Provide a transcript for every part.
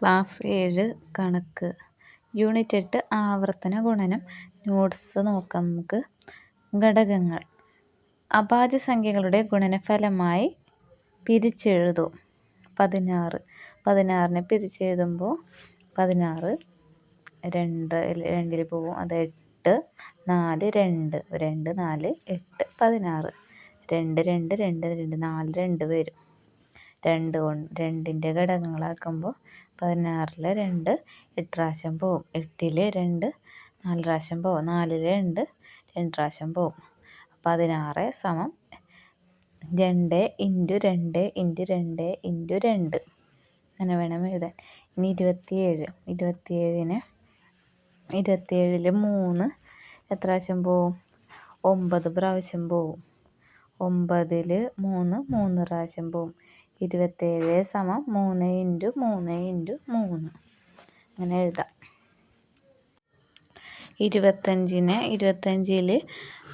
Class ഏഴ് കണക്ക്. Unit എട്ട് ആവർത്തന ഗുണനം. നോട്ട്സ് നോക്കാം നമുക്ക്. ഘടകങ്ങൾ. അഭാജ്യസംഖ്യകളുടെ ഗുണനഫലമായി പിരിച്ചെഴുതും. പതിനാറ്. പതിനാറിനെ പിരിച്ചെഴുതുമ്പോൾ പതിനാറ് രണ്ട് രണ്ടിൽ പോവും. അത് എട്ട് നാല് രണ്ട്. രണ്ട് നാല് എട്ട് പതിനാറ്. രണ്ട് രണ്ട് രണ്ട് രണ്ട് നാല് രണ്ട് വരും. രണ്ട് കൊണ്ട് രണ്ടിന്റെ ഘടകങ്ങളാക്കുമ്പോൾ പതിനാറിൽ രണ്ട് എട്ട് പ്രാവശ്യം പോവും. എട്ടിൽ രണ്ട് നാല് പ്രാവശ്യം പോവും. നാലിൽ രണ്ട് രണ്ട് പ്രാവശ്യം പോവും. പതിനാറ് സമം രണ്ട് ഇന്റു രണ്ട് ഇന്റു രണ്ട് ഇന്റു രണ്ട്. അങ്ങനെ വേണം എഴുതാൻ. ഇനി ഇരുപത്തിയേഴ്. ഇരുപത്തിയേഴിന് ഇരുപത്തിയേഴിൽ മൂന്ന് എത്ര പ്രാവശ്യം പോവും? ഒമ്പത് പ്രാവശ്യം പോവും. ഒമ്പതിൽ മൂന്ന് മൂന്ന് പ്രാവശ്യം പോവും. ഇരുപത്തേഴ് സമം മൂന്ന് ഇന്റു മൂന്ന് ഇന്റു മൂന്ന്. അങ്ങനെ എഴുതാം. ഇരുപത്തഞ്ചിന് ഇരുപത്തഞ്ചിൽ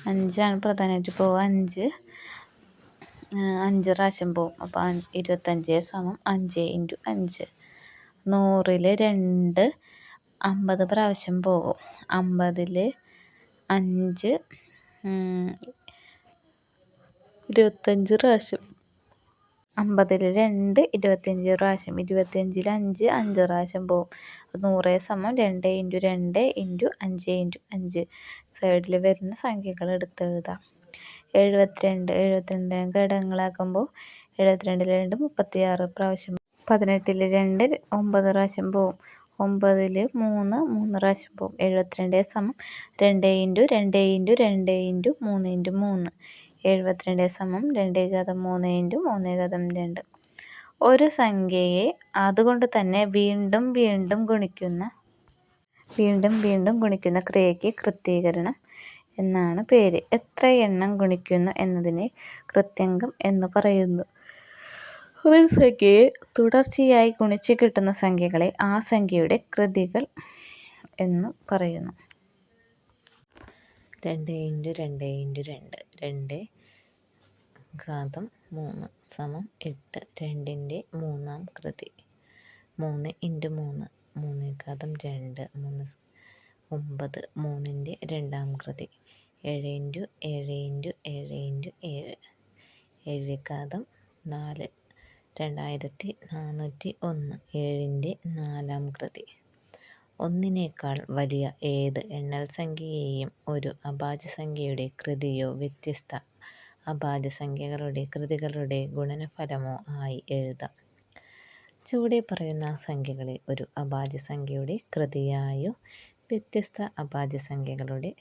അഞ്ചാണ് പ്രധാനമായിട്ട് പോവുക. അഞ്ച് അഞ്ച് പ്രാവശ്യം പോവും. അപ്പോൾ ഇരുപത്തഞ്ച് സമം അഞ്ച് ഇന്റു അഞ്ച്. നൂറിൽ രണ്ട് അമ്പത് പ്രാവശ്യം പോകും അമ്പതിൽ അഞ്ച് ഇരുപത്തഞ്ച് പ്രാവശ്യം അമ്പതിൽ രണ്ട് ഇരുപത്തിയഞ്ച് പ്രാവശ്യം ഇരുപത്തിയഞ്ചിൽ അഞ്ച് അഞ്ച് പ്രാവശ്യം പോകും നൂറ് സമം രണ്ട് ഇന്റു രണ്ട് ഇന്റു അഞ്ച് ഇന്റു അഞ്ച്. സൈഡിൽ വരുന്ന സംഖ്യകൾ എടുത്ത് എഴുതാം. എഴുപത്തിരണ്ട് എഴുപത്തിരണ്ട് ഘടകങ്ങളാക്കുമ്പോൾ എഴുപത്തിരണ്ടിൽ രണ്ട് മുപ്പത്തിയാറ് പ്രാവശ്യം പതിനെട്ടിൽ രണ്ട് ഒമ്പത് പ്രാവശ്യം പോവും. ഒമ്പതിൽ മൂന്ന് മൂന്ന് പ്രാവശ്യം പോവും. എഴുപത്തിരണ്ട് സമം രണ്ട് ഇന്റു രണ്ട് ഇന്റു രണ്ട് ഇന്റു മൂന്ന് ഇന്റു മൂന്ന്. എഴുപത്തിരണ്ട് സമം രണ്ട് ഘാതം മൂന്ന് ഇന്റു മൂന്ന് ഘാതം രണ്ട്. ഒരു സംഖ്യയെ അതുകൊണ്ട് തന്നെ വീണ്ടും വീണ്ടും ഗുണിക്കുന്ന വീണ്ടും വീണ്ടും ഗുണിക്കുന്ന ക്രിയയ്ക്ക് കൃത്യീകരണം എന്നാണ് പേര്. എത്ര എണ്ണം ഗുണിക്കുന്നു എന്നതിനെ കൃത്യംഗം എന്ന് പറയുന്നു. ഒരു സംഖ്യയെ തുടർച്ചയായി ഗുണിച്ച് കിട്ടുന്ന സംഖ്യകളെ ആ സംഖ്യയുടെ കൃതികൾ എന്ന് പറയുന്നു. രണ്ട് ഇന്റു രണ്ട് ഇന്റു രണ്ട്. രണ്ട് ഘാതം മൂന്ന് സമം എട്ട്. രണ്ടിന്റെ മൂന്നാം കൃതി. മൂന്ന് ഇന്റു മൂന്ന്. മൂന്ന് ഘാതം രണ്ട്. മൂന്ന് ഒമ്പത്. മൂന്നിന്റെ രണ്ടാം കൃതി. ഏഴ് ഇന്റു ഏഴ് ഇന്റു ഏഴ് ഇന്റു ഏഴ്. ഏഴ് ഘാതം നാല്. രണ്ടായിരത്തി നാനൂറ്റി ഒന്ന്. ഏഴിന്റെ നാലാം കൃതി. ഒന്നിനേക്കാൾ വലിയ ഏത് എണ്ണൽ സംഖ്യയെയും ഒരു അഭാജ്യസംഖ്യയുടെ കൃതിയോ വ്യത്യസ്ത അഭാജ്യസംഖ്യകളുടെ കൃതികളുടെ ഗുണനഫലമോ ആയി എഴുതാം. ചുവടെ പറയുന്ന സംഖ്യകളെ ഒരു അഭാജ്യസംഖ്യയുടെ കൃതിയായോ വ്യത്യസ്ത അഭാജ്യസംഖ്യകളുടെ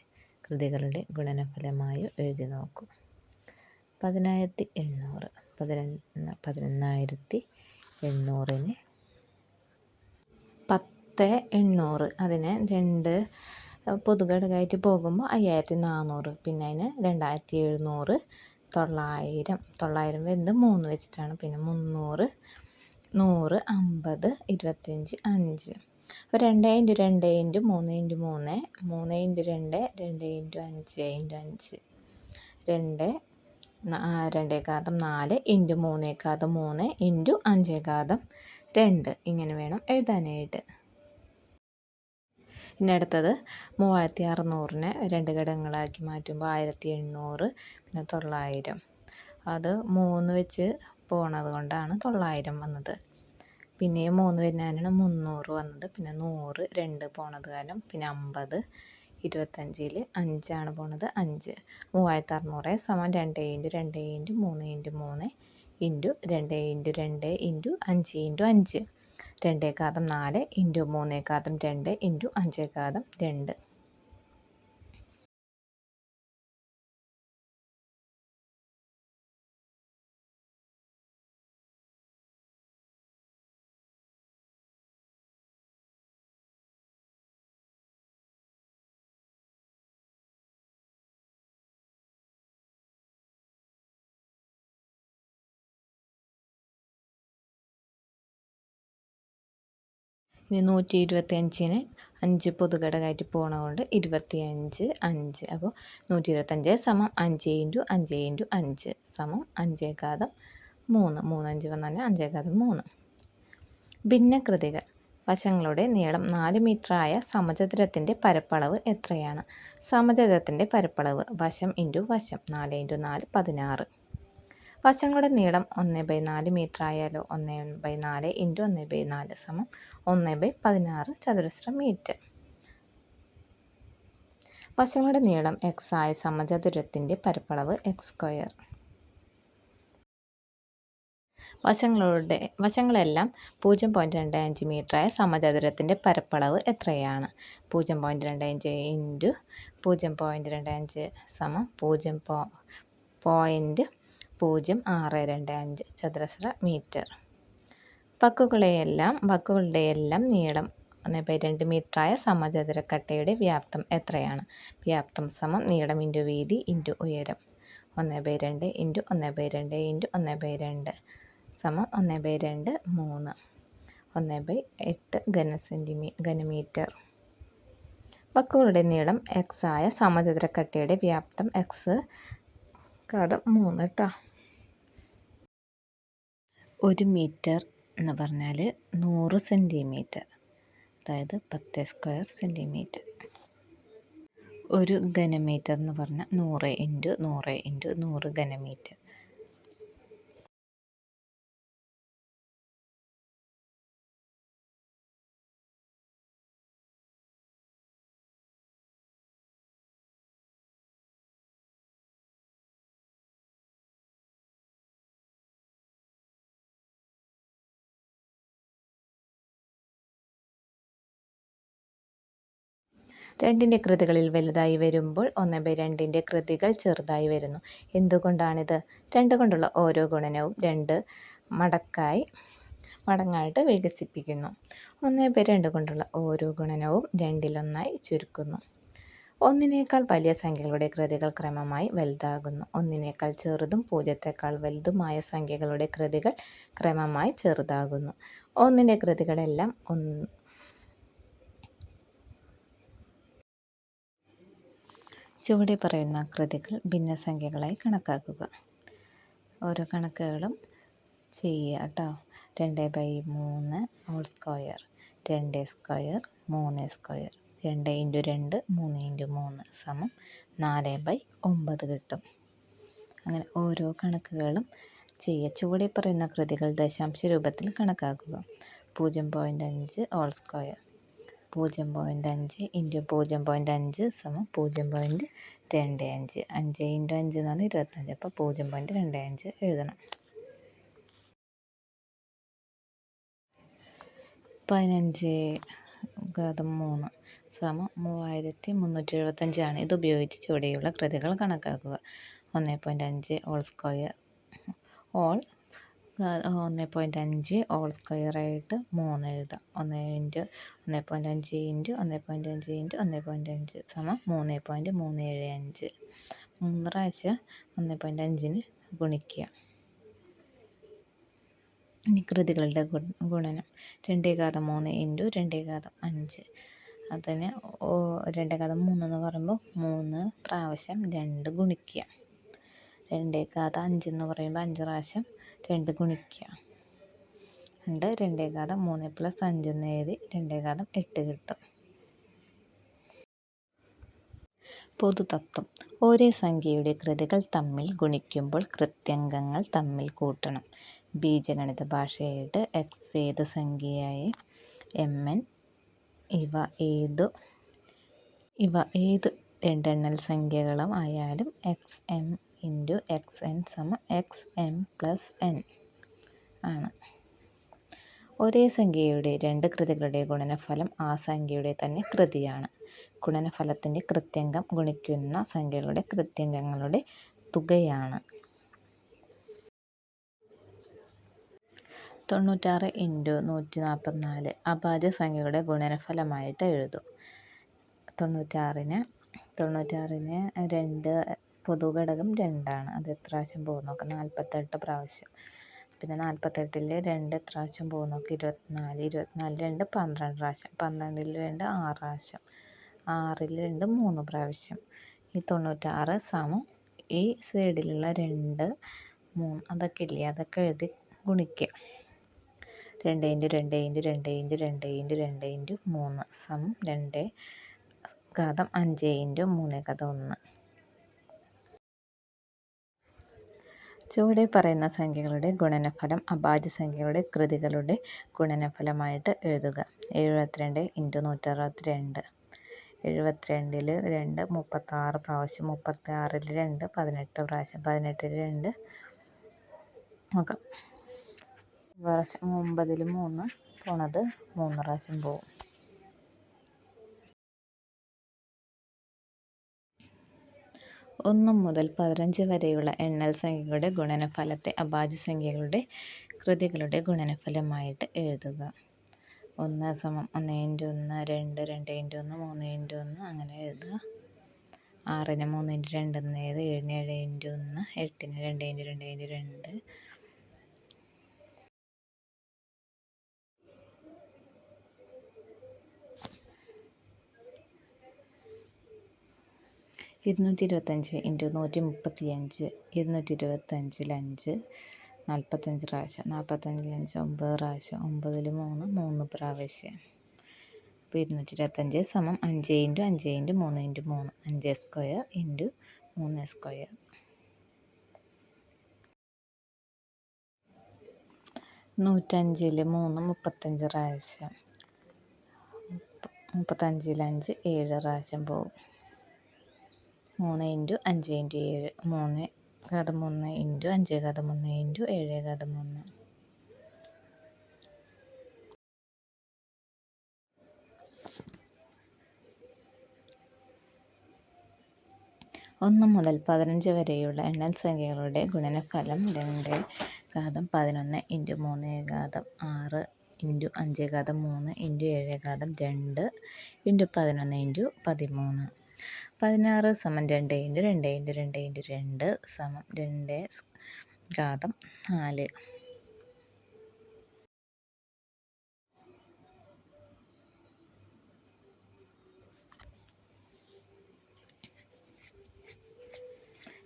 കൃതികളുടെ ഗുണനഫലമായോ എഴുതി നോക്കൂ. പതിനായിരത്തി എണ്ണൂറ്. പതിനൊന്ന് പതിനൊന്നായിരത്തി എണ്ണൂറിന് പത്ത് എണ്ണൂറ്. അതിന് രണ്ട് പൊതുഘടകമായിട്ട് പോകുമ്പോൾ അയ്യായിരത്തി നാനൂറ് പിന്നെ അതിന് രണ്ടായിരത്തി എഴുന്നൂറ് തൊള്ളായിരം. തൊള്ളായിരം വരുന്നത് മൂന്ന് വെച്ചിട്ടാണ്. പിന്നെ മുന്നൂറ് നൂറ് അമ്പത് ഇരുപത്തഞ്ച് അഞ്ച്. അപ്പോൾ രണ്ട് ഇന്റു രണ്ട് ഇന്റു മൂന്ന് ഇന്റു മൂന്ന് മൂന്ന് ഇന്റു രണ്ട് രണ്ട് ഇന്റു അഞ്ച് ഇന്റു അഞ്ച്. രണ്ട് രണ്ടേകാതം നാല് ഇന്റു മൂന്നേകാതം മൂന്ന് ഇന്റു അഞ്ചേകാതം രണ്ട്. ഇങ്ങനെ വേണം എഴുതാനായിട്ട്. ഇനി അടുത്തത് മൂവായിരത്തി അറുന്നൂറിനെ രണ്ട് ഘടകങ്ങളാക്കി മാറ്റുമ്പോൾ ആയിരത്തി എണ്ണൂറ് പിന്നെ തൊള്ളായിരം. അത് മൂന്ന് വെച്ച് പോണത് കൊണ്ടാണ് തൊള്ളായിരം വന്നത്. പിന്നെ മൂന്ന് വരുന്നതിനാണ് മുന്നൂറ് വന്നത്. പിന്നെ നൂറ് രണ്ട് പോണത് കാരണം പിന്നെ അമ്പത് ഇരുപത്തഞ്ചിൽ അഞ്ചാണ് പോണത് അഞ്ച്. മൂവായിരത്തി അറുന്നൂറ് സമം രണ്ട് ഇന്റു രണ്ട് ഇന്റു മൂന്ന് ഇന്റു മൂന്ന് ഇന്റു രണ്ട് ഇന്റു രണ്ട് ഇന്റു അഞ്ച് ഇന്റു അഞ്ച്. രണ്ടേകാതം നാല് ഇന്റു മൂന്നേകാതം രണ്ട് ഇന്റു അഞ്ചേകാതം രണ്ട്. ഇനി നൂറ്റി ഇരുപത്തിയഞ്ചിന് അഞ്ച് പൊതുഘടകമായിട്ട് പോണതുകൊണ്ട് ഇരുപത്തിയഞ്ച് അഞ്ച്. അപ്പോൾ നൂറ്റി ഇരുപത്തഞ്ച് സമം അഞ്ച് ഇന്റു അഞ്ച് ഇന്റു അഞ്ച് സമം അഞ്ചേകാതം മൂന്ന്. മൂന്നഞ്ച് വന്നാൽ അഞ്ചേകാതം മൂന്ന്. ഭിന്നകൃതികൾ. വശങ്ങളുടെ നീളം നാല് മീറ്ററായ സമചതുരത്തിന്റെ പരപ്പളവ് എത്രയാണ്? സമചതുരത്തിന്റെ പരപ്പളവ് വശം ഇന്റു വശം നാല് ഇന്റു നാല് പതിനാറ്. വശങ്ങളുടെ നീളം ഒന്ന് ബൈ നാല് മീറ്റർ ആയാലോ ഒന്ന് ബൈ നാല് ഇന്റു ഒന്ന് ബൈ നാല് സമം ഒന്ന് ബൈ പതിനാറ് ചതുരശ്ര മീറ്റർ. വശങ്ങളുടെ നീളം എക്സ് ആയ സമചതുരത്തിന്റെ പരപ്പളവ് എക്സ് സ്ക്വയർ. വശങ്ങളുടെ വശങ്ങളെല്ലാം പൂജ്യം പോയിന്റ് രണ്ട് അഞ്ച് മീറ്ററായ സമചതുരത്തിന്റെ പരപ്പളവ് എത്രയാണ്? പൂജ്യം പോയിന്റ് രണ്ട് അഞ്ച് ഇന്റു പൂജ്യം പോയിന്റ് രണ്ട് അഞ്ച് സമം പൂജ്യം പോ പോയിന്റ് പൂജ്യം ആറ് രണ്ട് അഞ്ച് ചതുരശ്ര മീറ്റർ. വക്കുകളെയെല്ലാം വക്കുകളുടെയെല്ലാം നീളം ഒന്ന് ബൈ രണ്ട് മീറ്ററായ സമചതുരക്കട്ടയുടെ വ്യാപ്തം എത്രയാണ്? വ്യാപ്തം സമം നീളം ഇന്റു വീതി ഇന്റു ഉയരം. ഒന്ന് ബൈ രണ്ട് ഇന്റു ഒന്ന് ബൈ രണ്ട് ഇന്റു ഒന്ന് ബൈ രണ്ട് സമം ഒന്ന് ബൈ രണ്ട് മൂന്ന്. ഒന്ന് ബൈ എട്ട് ഘന സെന്റിമീ ഘനമീറ്റർ. വക്കുകളുടെ നീളം എക്സ് ആയ സമചതുരക്കട്ടയുടെ വ്യാപ്തം എക്സ് കാരണം മൂന്ന് കേട്ടോ ഒരു മീറ്റർ എന്ന് പറഞ്ഞാൽ നൂറ് സെന്റിമീറ്റർ അതായത് പത്ത് സ്ക്വയർ സെന്റിമീറ്റർ ഒരു ഘനമീറ്റർ എന്ന് പറഞ്ഞാൽ നൂറ് ഇന്റു നൂറ് ഇന്റു നൂറ് ഘനമീറ്റർ. രണ്ടിന്റെ കൃതികളിൽ വലുതായി വരുമ്പോൾ ഒന്ന് ബൈ രണ്ടിന്റെ കൃതികൾ ചെറുതായി വരുന്നു. എന്തുകൊണ്ടാണിത്? രണ്ട് കൊണ്ടുള്ള ഓരോ ഗുണനവും രണ്ട് മടക്കായി മടങ്ങായിട്ട് വികസിപ്പിക്കുന്നു. ഒന്ന് ബൈ രണ്ട് കൊണ്ടുള്ള ഓരോ ഗുണനവും രണ്ടിലൊന്നായി ചുരുക്കുന്നു. ഒന്നിനേക്കാൾ വലിയ സംഖ്യകളുടെ കൃതികൾ ക്രമമായി വലുതാകുന്നു. ഒന്നിനേക്കാൾ ചെറുതും പൂജ്യത്തേക്കാൾ വലുതുമായ സംഖ്യകളുടെ കൃതികൾ ക്രമമായി ചെറുതാകുന്നു. ഒന്നിന്റെ കൃതികളെല്ലാം ഒന്ന് ചുവടെ പറയുന്ന കൃതികൾ ഭിന്നസംഖ്യകളായി കണക്കാക്കുക. ഓരോ കണക്കുകളും ചെയ്യുക കേട്ടോ. രണ്ട് ബൈ മൂന്ന് ഹോൾ സ്ക്വയർ രണ്ട് സ്ക്വയർ മൂന്ന് സ്ക്വയർ രണ്ട് ഇന്റു രണ്ട് മൂന്ന് ഇന്റു മൂന്ന് സമം നാല് ബൈ ഒമ്പത് കിട്ടും. അങ്ങനെ ഓരോ കണക്കുകളും ചെയ്യുക. ചുവടെ പറയുന്ന കൃതികൾ ദശാംശ രൂപത്തിൽ കണക്കാക്കുക. പൂജ്യം പോയിന്റ് അഞ്ച് ഓൾ സ്ക്വയർ പൂജ്യം പോയിന്റ് അഞ്ച് ഇന്റു പൂജ്യം പോയിന്റ് അഞ്ച് സമം പൂജ്യം പോയിന്റ് രണ്ട് അഞ്ച്. അഞ്ച് ഇന്റു അഞ്ച് എന്ന് പറഞ്ഞാൽ ഇരുപത്തഞ്ച്. അപ്പോൾ പൂജ്യം പോയിന്റ് രണ്ട് അഞ്ച് എഴുതണം. പതിനഞ്ച് ഘാതം മൂന്ന് സമം മൂവായിരത്തി മുന്നൂറ്റി എഴുപത്തഞ്ചാണ് ഇത് ഉപയോഗിച്ച് ചുവടെയുള്ള കൃതികൾ കണക്കാക്കുക. ഒന്ന് പോയിന്റ് അഞ്ച് ഓൾ സ്ക്വയർ ഓൾ ഒന്ന് പോയിന്റ് അഞ്ച് ഓൾ സ്ക്വയറായിട്ട് മൂന്ന് എഴുതാം. ഒന്ന് ഇന്റു ഒന്ന് പോയിന്റ് അഞ്ച് ഇന്റു ഒന്ന് പോയിന്റ് അഞ്ച് ഇന്റു ഒന്ന് പോയിന്റ് അഞ്ച് സമം മൂന്ന് പോയിന്റ് മൂന്ന് ഏഴ് അഞ്ച്. മൂന്ന് പ്രാവശ്യം ഒന്ന് പോയിന്റ് അഞ്ചിന് ഗുണിക്കുക. ഇനി കൃതികളുടെ ഗുണനം. രണ്ടേ ഘാതം മൂന്ന് ഇന്റു രണ്ടേ ഘാതം അഞ്ച്. അതിന് രണ്ടേ ഘാതം മൂന്ന് എന്ന് പറയുമ്പോൾ മൂന്ന് പ്രാവശ്യം രണ്ട് ഗുണിക്കുക. രണ്ടേ ഘാതം അഞ്ചെന്ന് പറയുമ്പോൾ അഞ്ച് പ്രാവശ്യം രണ്ട് ഗുണിക്കുക രണ്ട് രണ്ടേ ഘാതം മൂന്ന് പ്ലസ് അഞ്ച് എന്ന് എഴുതി രണ്ടേ ഘാതം എട്ട് കിട്ടും. പൊതുതത്വം. ഒരേ സംഖ്യയുടെ കൃതികൾ തമ്മിൽ ഗുണിക്കുമ്പോൾ കൃത്യംഗങ്ങൾ തമ്മിൽ കൂട്ടണം. ബീജഗണിത ഭാഷയായിട്ട് എക്സ് ഏത് സംഖ്യയായി? എം എൻ ഇവ ഏത് ഇവ ഏത് രണ്ടെണ്ണൽ സംഖ്യകളും ആയാലും X M into X N സമ എക്സ് എം പ്ലസ് എൻ ആണ്. ഒരേ സംഖ്യയുടെ രണ്ട് കൃതികളുടെ ഗുണനഫലം ആ സംഖ്യയുടെ തന്നെ കൃതിയാണ്. ഗുണനഫലത്തിന്റെ കൃത്യംഗം ഗുണിക്കുന്ന സംഖ്യകളുടെ കൃത്യംഗങ്ങളുടെ തുകയാണ്. തൊണ്ണൂറ്റാറ് ഇന്റു നൂറ്റി നാൽപ്പത്തിനാല് അഭാജ്യ സംഖ്യകളുടെ ഗുണനഫലമായിട്ട് എഴുതും. തൊണ്ണൂറ്റാറിന് തൊണ്ണൂറ്റാറിന് രണ്ട് പൊതുഘടകം രണ്ടാണ്. അത് എത്ര പ്രാവശ്യം പോകും നോക്കാം നാൽപ്പത്തെട്ട് പ്രാവശ്യം. പിന്നെ നാൽപ്പത്തെട്ടിൽ രണ്ട് എത്ര പ്രാവശ്യം പോകും നോക്കാം ഇരുപത്തിനാല് ഇരുപത്തിനാല് രണ്ട് പന്ത്രണ്ട് പ്രാവശ്യം. പന്ത്രണ്ടിൽ രണ്ട് ആറ് പ്രാവശ്യം. ആറിൽ രണ്ട് മൂന്ന് പ്രാവശ്യം. ഈ തൊണ്ണൂറ്റാറ് സമം ഈ സൈഡിലുള്ള രണ്ട് മൂന്ന് അതൊക്കെ ഇല്ലേ അതൊക്കെ എഴുതി ഗുണിക്കുക രണ്ട് ഇന്റു രണ്ട് ഇന്റു രണ്ട് ഇന്റു രണ്ട് ഇന്റു രണ്ട് ഇന്റു മൂന്ന് സമം രണ്ട് ഘാതം അഞ്ച് ഇന്റു മൂന്ന് ഘാതം ഒന്ന്. ചുവടെ പറയുന്ന സംഖ്യകളുടെ ഗുണനഫലം അഭാജ്യ സംഖ്യകളുടെ കൃതികളുടെ ഗുണനഫലമായിട്ട് എഴുതുക. എഴുപത്തിരണ്ട് ഇന്റു നൂറ്ററുപത്തിരണ്ട്. എഴുപത്തിരണ്ടിൽ രണ്ട് മുപ്പത്താറ് പ്രാവശ്യം മുപ്പത്തി ആറിൽ രണ്ട് പതിനെട്ട് പ്രാവശ്യം പതിനെട്ടിൽ രണ്ട്. നോക്കാം. വർഷം ഒമ്പതിൽ മൂന്ന് പോണത് മൂന്ന് പ്രാവശ്യം പോവും. ഒന്ന് മുതൽ പതിനഞ്ച് വരെയുള്ള എണ്ണൽ സംഖ്യകളുടെ ഗുണനഫലത്തെ അഭാജ്യ സംഖ്യകളുടെ കൃതികളുടെ ഗുണനഫലമായിട്ട് എഴുതുക. ഒന്ന് സമം ഒന്ന് ഇന്റു ഒന്ന് രണ്ട് രണ്ട് ഇന്റു ഒന്ന് മൂന്ന് ഇന്റു ഒന്ന് അങ്ങനെ എഴുതുക. ആറിന് മൂന്ന് ഇന്റു രണ്ട് എന്ന് എഴുതുക. ഏഴിന് ഏഴ് ഇന്റു ഒന്ന് എട്ടിന് രണ്ട് ഇന്റു രണ്ട് ഇന്റു രണ്ട് ഇരുന്നൂറ്റി ഇരുപത്തഞ്ച് ഇന്റു നൂറ്റി മുപ്പത്തി അഞ്ച് ഇരുന്നൂറ്റി ഇരുപത്തഞ്ചിൽ അഞ്ച് നാൽപ്പത്തഞ്ച് പ്രാവശ്യം നാൽപ്പത്തഞ്ചിൽ അഞ്ച് ഒമ്പത് പ്രാവശ്യം ഒമ്പതിൽ മൂന്ന് മൂന്ന് പ്രാവശ്യം. അപ്പോൾ ഇരുന്നൂറ്റി ഇരുപത്തഞ്ച് സമം അഞ്ച് ഇന്റു അഞ്ച് ഇന്റു മൂന്ന് ഇന്റു മൂന്ന് അഞ്ച് സ്ക്വയർ ഇന്റു മൂന്ന് സ്ക്വയർ. നൂറ്റഞ്ചിൽ മൂന്ന് മുപ്പത്തഞ്ച് പ്രാവശ്യം. മുപ്പത്തഞ്ചിൽ അഞ്ച് ഏഴ് പ്രാവശ്യം പോകും. മൂന്ന് ഇന്റു അഞ്ച് ഇന്റു ഏഴ്. മൂന്ന് ഘാതം മൂന്ന് ഇന്റു അഞ്ച് ഘാതം മൂന്ന് ഇന്റു ഏഴ് ഘാതം മൂന്ന് ഒന്ന് മുതൽ പതിനഞ്ച് വരെയുള്ള എണ്ണൽ സംഖ്യകളുടെ ഗുണനഫലം രണ്ട് ഘാതം പതിനൊന്ന് ഇന്റു മൂന്ന് ഘാതം ആറ് ഇന്റു അഞ്ച് ഘാതം മൂന്ന് ഇന്റു ഏഴ് ഘാതം രണ്ട് ഇന്റു പതിനൊന്ന് ഇന്റു പതിമൂന്ന്. പതിനാറ് സമം രണ്ട് ഇന്റു രണ്ട് ഇന്റു രണ്ട് ഇന്റു രണ്ട് സമം രണ്ട് ഘാതം നാല്.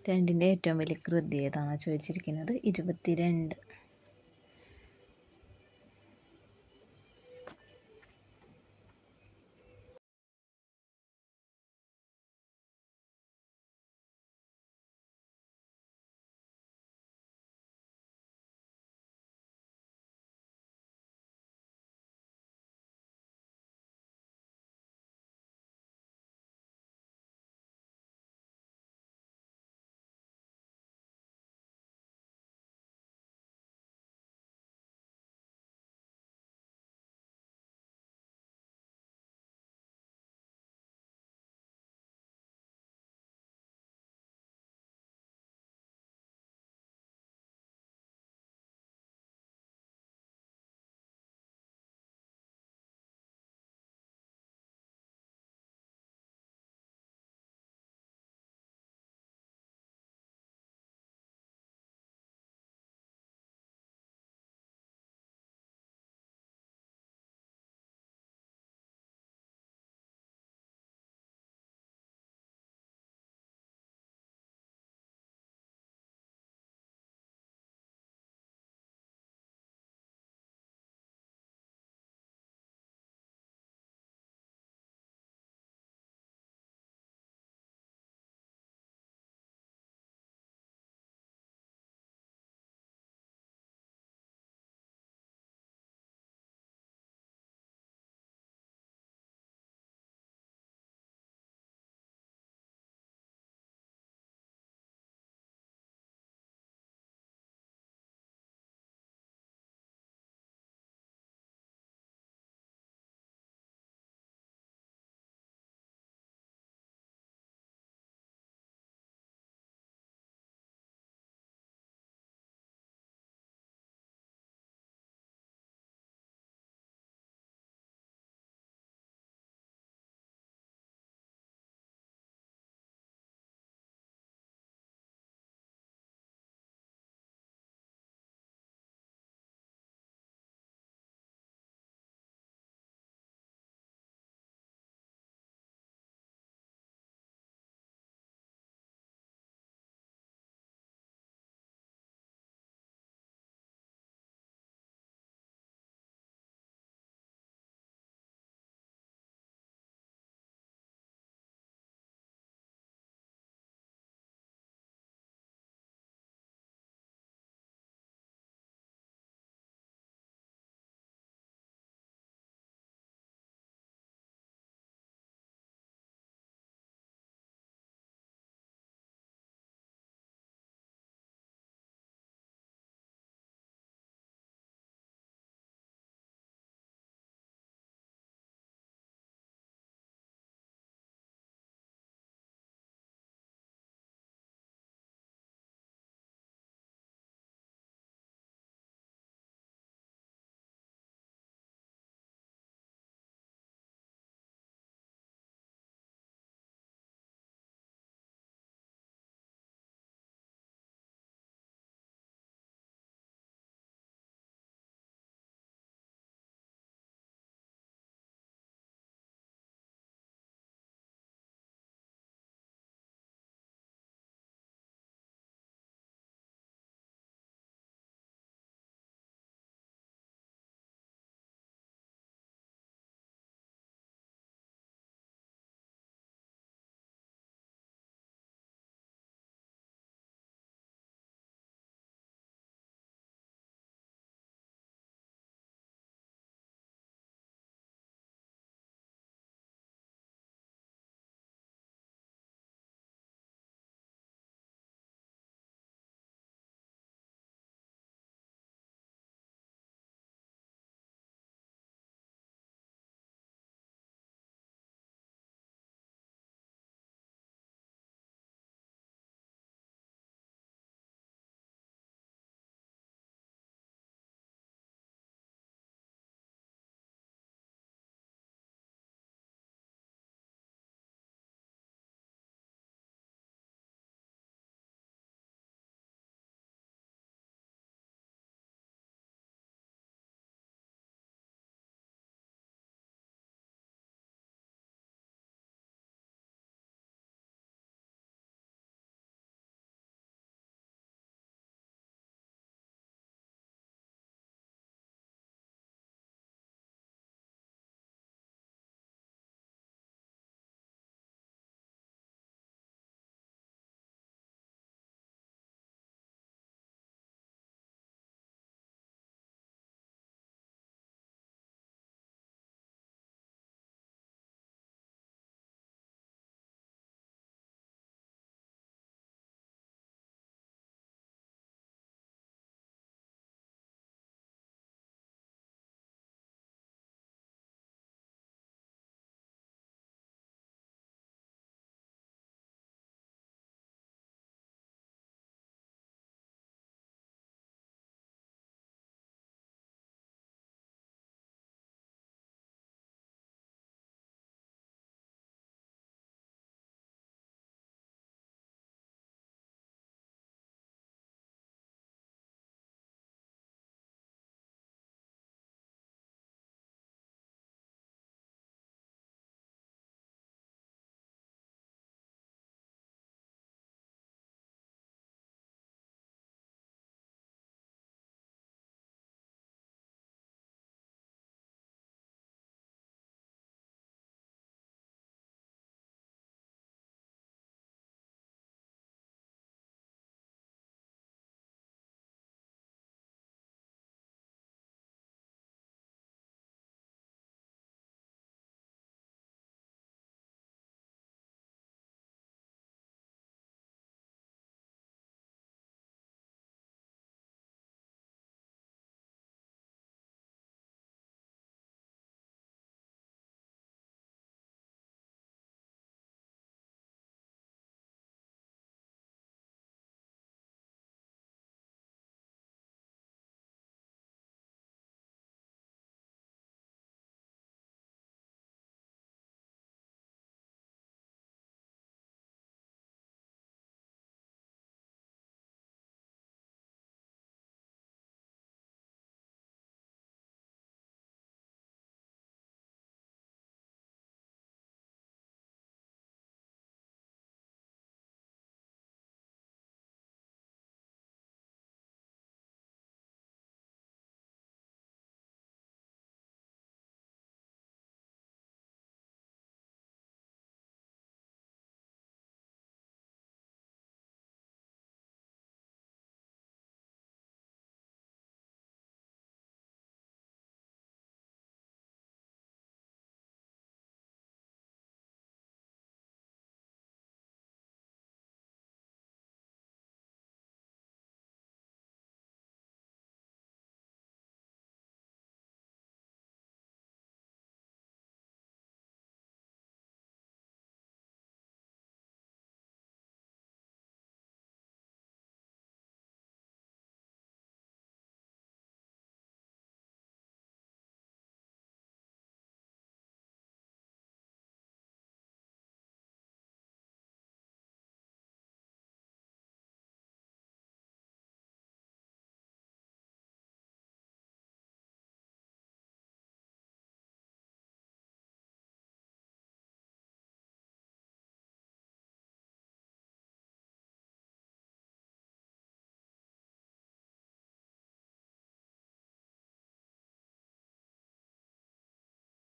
രണ്ടിന്റെ ഏറ്റവും വലിയ കൃതി ഏതാണെന്ന് ചോദിച്ചിരിക്കുന്നത്? ഇരുപത്തിരണ്ട്.